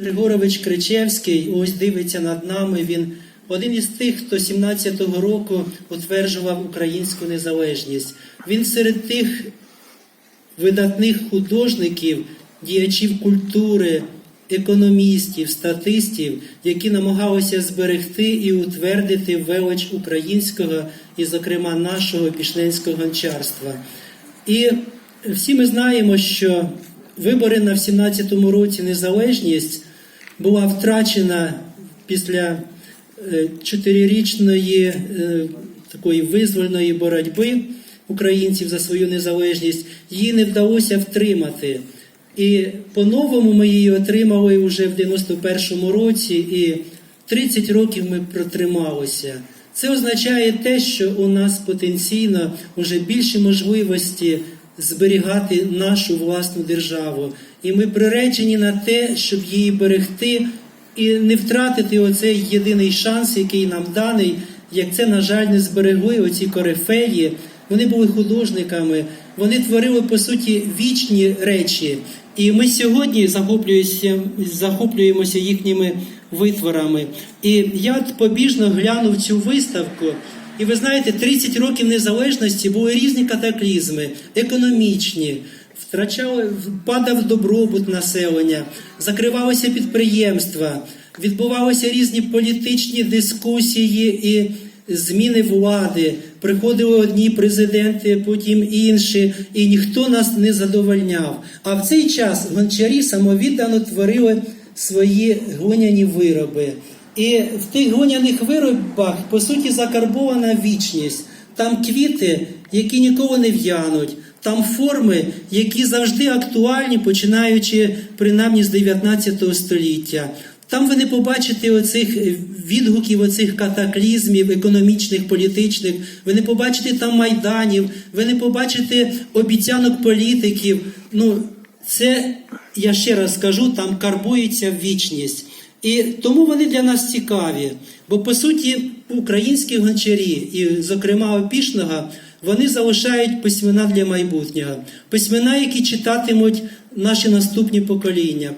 Григорович Кричевський ось дивиться над нами. Він один із тих, хто 17-го року утверджував українську незалежність. Він серед тих видатних художників, діячів культури, економістів, статистів, які намагалися зберегти і утвердити велич українського і, зокрема, нашого пішненського гончарства. І всі ми знаємо, що вибори на 17-му році незалежність була втрачена після е, чотирирічної е, такої визвольної боротьби українців за свою незалежність. Її не вдалося втримати. І по-новому ми її отримали вже в 91-му році, і 30 років ми протрималися. Це означає те, що у нас потенційно вже більші можливості зберігати нашу власну державу. І ми приречені на те, щоб її берегти і не втратити оцей єдиний шанс, який нам даний, як це, на жаль, не зберегли оці корифеї. Вони були художниками, вони творили по суті вічні речі. І ми сьогодні захоплюємося, захоплюємося їхніми витворами. І я побіжно глянув цю виставку. І ви знаєте, 30 років незалежності були різні катаклізми, економічні, втрачали, падав добробут населення, закривалися підприємства, відбувалися різні політичні дискусії і зміни влади. Приходили одні президенти, потім інші, і ніхто нас не задовольняв. А в цей час гончарі самовіддано творили свої глиняні вироби. І в тих глиняних виробах, по суті, закарбована вічність. Там квіти, які ніколи не в'януть, там форми, які завжди актуальні, починаючи принаймні з 19 століття. Там ви не побачите оцих відгуків, оцих катаклізмів економічних, політичних, ви не побачите там майданів, ви не побачите обіцянок політиків. Ну, це, я ще раз скажу, там карбується вічність. І тому вони для нас цікаві. Бо по суті українські гончарі, і, зокрема, опішного, вони залишають письмена для майбутнього, письмена, які читатимуть наші наступні покоління.